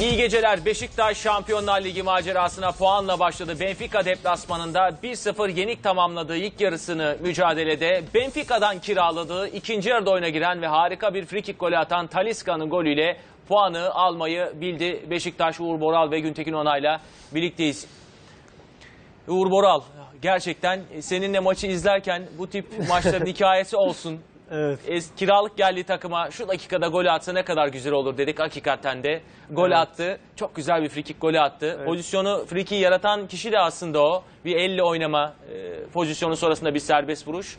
İyi geceler. Beşiktaş Şampiyonlar Ligi macerasına puanla başladı. Benfica deplasmanında 1-0 yenik tamamladığı ilk yarısını mücadelede Benfica'dan kiraladığı ikinci yarıda oyuna giren ve harika bir frikik golü atan Talisca'nın golüyle puanı almayı bildi. Beşiktaş Uğur Boral ve Güntekin Onay'la birlikteyiz. Uğur Boral gerçekten seninle maçı izlerken bu tip maçların hikayesi olsun. Evet. Es- kiralık geldiği takıma şu dakikada golü atsa ne kadar güzel olur dedik hakikaten de. Gol Evet. attı. Çok güzel bir frikik golü attı. Pozisyonu frikiyi yaratan kişi de aslında o. Bir elle oynama e, pozisyonu sonrasında bir serbest vuruş.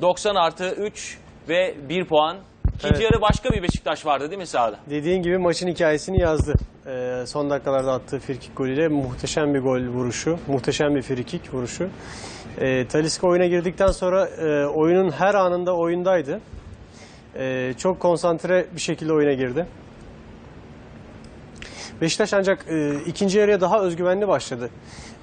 90 artı 3 ve 1 puan. İkinci Evet. yarı başka bir Beşiktaş vardı değil mi sahada? Dediğin gibi maçın hikayesini yazdı. Ee, son dakikalarda attığı frikik golüyle muhteşem bir gol vuruşu, muhteşem bir frikik vuruşu. Ee, Talisca oyuna girdikten sonra e, oyunun her anında oyundaydı. Ee, çok konsantre bir şekilde oyuna girdi. Beşiktaş ancak e, ikinci yarıya daha özgüvenli başladı.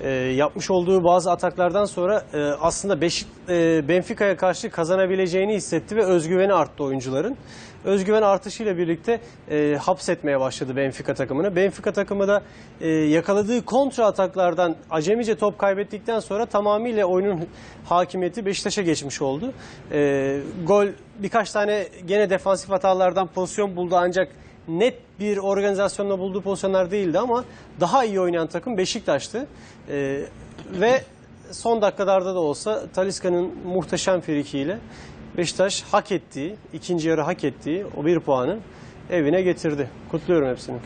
E, yapmış olduğu bazı ataklardan sonra e, aslında Beşik, e, Benfica'ya karşı kazanabileceğini hissetti ve özgüveni arttı oyuncuların. Özgüven artışıyla birlikte e, hapsetmeye başladı Benfica takımını. Benfica takımı da e, yakaladığı kontra ataklardan acemice top kaybettikten sonra tamamıyla oyunun hakimiyeti Beşiktaş'a geçmiş oldu. E, gol birkaç tane gene defansif hatalardan pozisyon buldu ancak net bir organizasyonla bulduğu pozisyonlar değildi ama daha iyi oynayan takım Beşiktaş'tı. Ee, ve son dakikalarda da olsa Talisca'nın muhteşem frikiyle Beşiktaş hak ettiği, ikinci yarı hak ettiği o bir puanı evine getirdi. Kutluyorum hepsini.